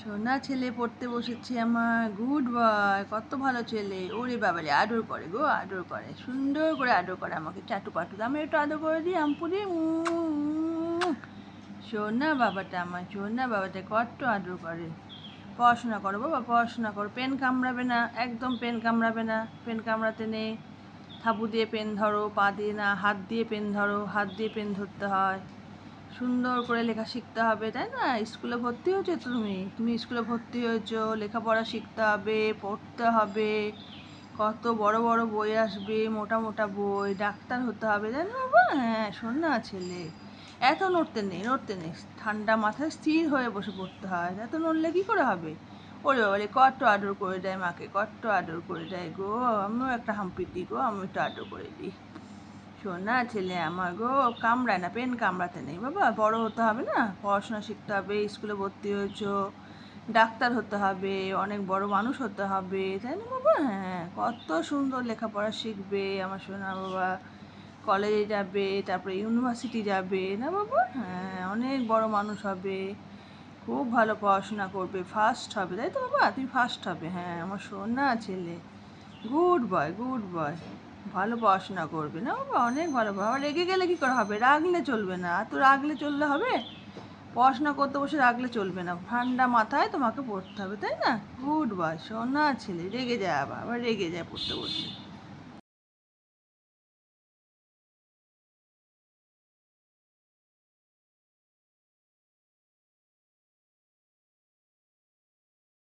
সোনা ছেলে পড়তে বসেছে আমার। গুড বয়, কত ভালো ছেলে। ওরে বাবারে, আদর করে গো, আদর করে। সুন্দর করে আদর করে আমাকে। চাটু পাটু আমি একটু আদর করে দিই আমপুরি সোনা বাবাটা আমার, সোনা বাবাটা কত আদর করে। পড়াশোনা করো বাবা, পড়াশোনা করো। পেন কামড়াবে না, একদম পেন কামড়াবে না। পেন কামড়াতে নেই। থাবু দিয়ে পেন ধরো, পা দিয়ে না, হাত দিয়ে পেন ধরো, হাত দিয়ে পেন ধরতে হয়। সুন্দর করে লেখা শিখতে হবে, তাই না? স্কুলে ভর্তি হয়েছো তুমি? তুমি স্কুলে ভর্তি হয়েছো, লেখাপড়া শিখতে হবে, পড়তে হবে, কত বড় বড় বই আসবে, মোটা মোটা বই, ডাক্তার হতে হবে, তাই না বাবা? হ্যাঁ শোন না ছেলে, এত নড়তে নেই নড়তে নেই। ঠান্ডা মাথায় স্থির হয়ে বসে পড়তে হয়, এত নড়লে কী করে হবে? ওরে বাবা রে কত আদর করে দেয় মাকে কত আদর করে দেয় গো, আমিও একটা হাম্পি দিই গো আমি একটু আদর করে দিই। শোনা ছেলে আমার গো, কামড়ায় না, পেন কামড়াতে নেই বাবা। বড় হতে হবে না, পড়াশোনা শিখতে হবে, স্কুলে ভর্তি হয়েছো, ডাক্তার হতে হবে, অনেক বড় মানুষ হতে হবে, তাই না বাবা? হ্যাঁ কত সুন্দর লেখাপড়া শিখবে আমার সোনা বাবা। কলেজে যাবে, তারপরে ইউনিভার্সিটি যাবে, না বাবা? হ্যাঁ অনেক বড় মানুষ হবে, খুব ভালো পড়াশোনা করবে ফার্স্ট হবে, তাই তো বাবা? তুমি ফার্স্ট হবে হ্যাঁ আমার সোনা ছেলে। গুড বয় গুড বয় ভালো পড়াশোনা করবে না, বাবা, অনেক ভালো বাবা রেগে গেলে কী করে হবে? রাগলে চলবে না। তো রাগলে চললে হবে? পড়াশোনা করতে বসে রাগলে চলবে না। ঠান্ডা মাথায় তোমাকে পড়তে হবে, তাই না? গুড বয়, সোনা ছেলে, রেগে যায় আবার আবার রেগে যায় পড়তে বসে।